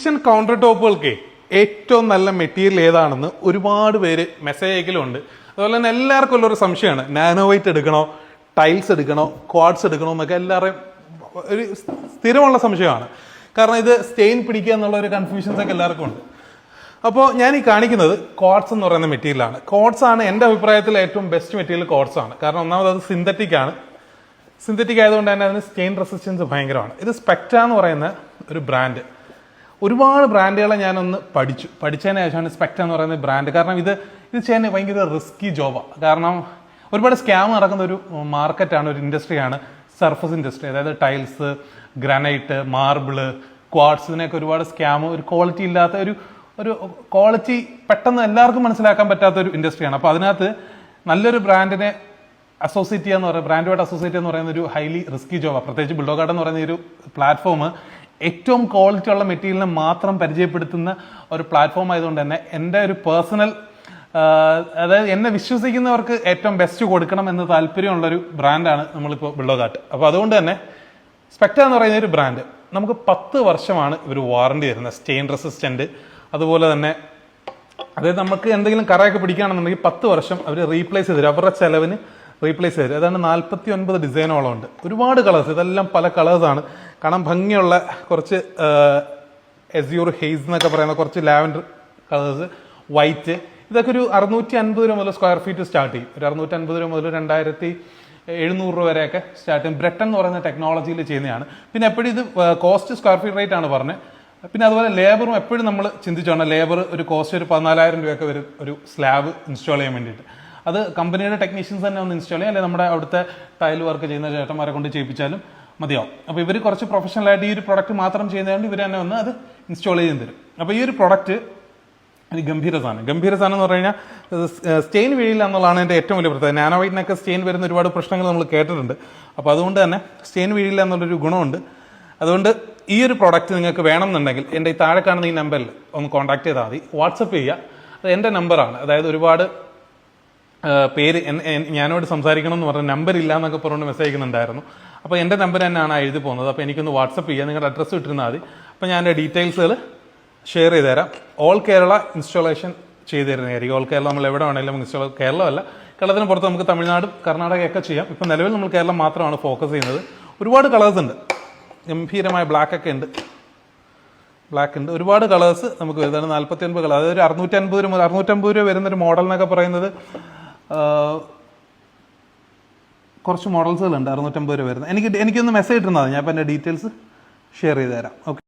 Kitchen counter ടോപ്പുകൾക്ക് ഏറ്റവും നല്ല material ഏതാണെന്ന് ഒരുപാട് പേര് മെസ്സേജ് അയക്കലുണ്ട്. അതുപോലെ തന്നെ എല്ലാവർക്കും ഉള്ളൊരു സംശയമാണ്. നാനോ വൈറ്റ് എടുക്കണോ? ടൈൽസ് എടുക്കണോ? ക്വാഡ്സ് എടുക്കണോ? എന്നൊക്കെ എല്ലാവരുടെയും ഒരു സ്ഥിരമുള്ള സംശയമാണ്. കാരണം ഇത് സ്റ്റെയിൻ പിടിക്കുക എന്നുള്ള ഒരു കൺഫ്യൂഷൻസ് ഒക്കെ എല്ലാവർക്കും ഉണ്ട്. അപ്പോൾ ഞാൻ ഈ കാണിക്കുന്നത് കോഡ്സ് എന്ന് പറയുന്ന മെറ്റീരിയലാണ് കോഡ്സ് ആണ് എന്റെ അഭിപ്രായത്തിൽ ഏറ്റവും ബെസ്റ്റ് മെറ്റീരിയൽ കോഡ്സ് ആണ്. കാരണം ഒന്നാമത് അത് സിന്തറ്റിക് ആണ്. സിന്തറ്റിക് ആയതുകൊണ്ട് തന്നെ അതിന് സ്റ്റെയിൻ റെസിസ്റ്റൻസ് ഭയങ്കരമാണ്. ഇത് സ്പെക്ട എന്ന് പറയുന്ന ഒരു ബ്രാൻഡ് ഒരുപാട് ബ്രാൻഡുകളെ ഞാനൊന്ന് പഠിച്ചു. പഠിച്ചതിന് ശേഷമാണ് സ്പെക്ട എന്ന് പറയുന്ന ബ്രാൻഡ്. കാരണം ഇത് ഇത് ചെയ്യാൻ ഭയങ്കര റിസ്കി ജോബാണ് കാരണം ഒരുപാട് സ്കാം നടക്കുന്ന ഒരു മാർക്കറ്റാണ് ഒരു ഇൻഡസ്ട്രിയാണ് സർഫസ് ഇൻഡസ്ട്രി അതായത് ടൈൽസ് ഗ്രാനൈറ്റ് മാർബിൾ ക്വാഡ്സ് ഇതിനൊക്കെ ഒരുപാട് സ്കാം ഒരു ക്വാളിറ്റി ഇല്ലാത്ത ഒരു ഒരു ക്വാളിറ്റി പെട്ടെന്ന് എല്ലാവർക്കും മനസ്സിലാക്കാൻ പറ്റാത്ത ഒരു ഇൻഡസ്ട്രിയാണ് അപ്പോൾ അതിനകത്ത് നല്ലൊരു ബ്രാൻഡിനെ അസോസിയേറ്റ് ചെയ്യുക എന്ന് പറയുന്നത് ബ്രാൻഡുമായിട്ട് അസോസിയേറ്റ് എന്ന് പറയുന്ന ഒരു ഹൈലി റിസ്കി ജോബാണ് പ്രത്യേകിച്ച് ബിൽഡോഗാർഡ് എന്ന് പറയുന്ന ഒരു പ്ലാറ്റ്ഫോം ഏറ്റവും ക്വാളിറ്റി ഉള്ള മെറ്റീരിയലിനെ മാത്രം പരിചയപ്പെടുത്തുന്ന ഒരു പ്ലാറ്റ്ഫോം ആയതുകൊണ്ട് തന്നെ എന്റെ ഒരു പേഴ്സണൽ അതായത് എന്നെ വിശ്വസിക്കുന്നവർക്ക് ഏറ്റവും ബെസ്റ്റ് കൊടുക്കണം എന്ന് താല്പര്യമുള്ളൊരു ബ്രാൻഡാണ് നമ്മളിപ്പോൾ ബിള്ളോകാട്ട് അപ്പോൾ അതുകൊണ്ട് തന്നെ സ്പെക്ട എന്ന് പറയുന്ന ഒരു ബ്രാൻഡ് നമുക്ക് പത്ത് വർഷമാണ് ഇവർ വാറണ്ടി തരുന്നത്. സ്റ്റെയിൻ റെസിസ്റ്റന്റ് അതുപോലെ തന്നെ അതായത് നമുക്ക് എന്തെങ്കിലും കറയൊക്കെ പിടിക്കുകയാണെന്നുണ്ടെങ്കിൽ പത്ത് വർഷം അവർ റീപ്ലേസ് ചെയ്ത് അവരുടെ ചെലവിന് റീപ്ലേസ് ചെയ്ത്. തരും അതാണ് നാൽപ്പത്തി ഒൻപത് ഡിസൈനോളം ഉണ്ട്. ഒരുപാട് കളേഴ്സ് ഇതെല്ലാം പല കളേഴ്സാണ് കാണാൻ ഭംഗിയുള്ള കുറച്ച് എസ്യൂർ ഹെയ്സ് എന്നൊക്കെ പറയുന്ന കുറച്ച് ലാവൻഡർ കളേഴ്സ് വൈറ്റ് ഇതൊക്കെ ഒരു അറുന്നൂറ്റി അൻപത് രൂപ മുതൽ സ്ക്വയർ ഫീറ്റ് സ്റ്റാർട്ട് ചെയ്യും. ഒരു അറുന്നൂറ്റി അൻപത് രൂപ മുതൽ രണ്ടായിരത്തി എഴുന്നൂറ് രൂപ വരെയൊക്കെ സ്റ്റാർട്ട് ചെയ്യും. ബ്രെട്ടൺ എന്ന് പറയുന്ന ടെക്നോളജിയിൽ ചെയ്യുന്നതാണ്. പിന്നെ എപ്പോഴും ഇത് കോസ്റ്റ് സ്ക്വയർ ഫീറ്റ് റേറ്റ് ആണ് പറഞ്ഞത് പിന്നെ അതുപോലെ ലേബറും എപ്പോഴും നമ്മൾ ചിന്തിച്ചോണം ലേബർ ഒരു കോസ്റ്റ് ഒരു പതിനാലായിരം രൂപയൊക്കെ വരും ഒരു സ്ലാബ് ഇൻസ്റ്റാൾ ചെയ്യാൻ വേണ്ടിയിട്ട്. അത് കമ്പനിയുടെ ടെക്നീഷ്യൻസ് തന്നെ ഒന്ന് ഇൻസ്റ്റാൾ ചെയ്യാം. അല്ലെങ്കിൽ നമ്മുടെ അവിടുത്തെ ടൈൽ വർക്ക് ചെയ്യുന്ന ചേട്ടന്മാരെ കൊണ്ട് ചെയ്യിപ്പിച്ചാലും മതിയാവും. അപ്പോൾ ഇവർ കുറച്ച് പ്രൊഫഷണലായിട്ട് ഈ ഒരു പ്രൊഡക്റ്റ് മാത്രം ചെയ്യുന്നതുകൊണ്ട് ഇവർ തന്നെ വന്ന് അത് ഇൻസ്റ്റാൾ ചെയ്ത് തരും. അപ്പോൾ ഈ ഒരു പ്രൊഡക്റ്റ് ഒരു ഗംഭീര സാധനം. ഗംഭീര സാധനം എന്ന് പറഞ്ഞു കഴിഞ്ഞാൽ സ്റ്റെയിൻ വീഴില്ല എന്നുള്ളതാണ് എന്റെ ഏറ്റവും വലിയ പ്രത്യേകത. നാനോവൈറ്റിനൊക്കെ സ്റ്റെയിൻ വരുന്ന ഒരുപാട് പ്രശ്നങ്ങൾ നമ്മൾ കേട്ടിട്ടുണ്ട്. അപ്പോൾ അതുകൊണ്ട് തന്നെ സ്റ്റെയിൻ വീഴില്ല എന്നുള്ളൊരു ഗുണമുണ്ട്. അതുകൊണ്ട് ഈ ഒരു പ്രോഡക്റ്റ് നിങ്ങൾക്ക് വേണമെന്നുണ്ടെങ്കിൽ എന്റെ ഈ താഴെ കാണുന്ന ഈ നമ്പറിൽ ഒന്ന് കോൺടാക്ട് ചെയ്താൽ മതി. വാട്സപ്പ് ചെയ്യുക അത് എന്റെ നമ്പറാണ് അതായത് ഒരുപാട് പേര് ഞാനോട് സംസാരിക്കണം എന്ന് പറഞ്ഞ നമ്പർ ഇല്ല എന്നൊക്കെ പറഞ്ഞുകൊണ്ട് മെസ്സേജ് അയക്കുന്നുണ്ടായിരുന്നു. അപ്പോൾ എന്റെ നമ്പർ തന്നെയാണ് എഴുതി പോകുന്നത്. അപ്പോൾ എനിക്കൊന്ന് വാട്സപ്പ് ചെയ്യുക നിങ്ങളുടെ അഡ്രസ്സ് ഇട്ടിരുന്നാൽ മതി. അപ്പോൾ ഞാൻ എന്റെ ഡീറ്റെയിൽസുകൾ ഷെയർ ചെയ്ത് തരാം ഓൾ കേരള ഇൻസ്റ്റാളേഷൻ ചെയ്തു തരുന്നതായിരിക്കും ഓൾ കേരള നമ്മൾ എവിടെ വേണമെങ്കിലും ഇൻസ്റ്റാൾ കേരളമല്ല. കേരളത്തിന് പുറത്ത് നമുക്ക് തമിഴ്നാടും കർണാടകയൊക്കെ ചെയ്യാം. ഇപ്പം നിലവിൽ നമ്മൾ കേരളം മാത്രമാണ് ഫോക്കസ് ചെയ്യുന്നത്. ഒരുപാട് കളേഴ്സ് ഉണ്ട്. ഗംഭീരമായ ബ്ലാക്ക് ഒക്കെ ഉണ്ട്. ബ്ലാക്ക് ഉണ്ട്. ഒരുപാട് കളേഴ്സ് നമുക്ക് വരുന്നതാണ് നാൽപ്പത്തി ഒൻപത് കളർ അതായത് ഒരു അറുന്നൂറ്റി അൻപത് രൂപ അറുന്നൂറ്റമ്പത് രൂപ വരുന്ന ഒരു മോഡൽ എന്നൊക്കെ പറയുന്നത് കുറച്ച് മോഡൽസുകളുണ്ട് അറുന്നൂറ്റമ്പത് രൂപ വരുന്നത്. എനിക്ക് എനിക്കൊന്ന് മെസ്സേജ് ഇട്ടിരുന്നാൽ ഞാൻ ഇപ്പം എന്റെ ഡീറ്റെയിൽസ് ഷെയർ ചെയ്ത് തരാം ഓക്കെ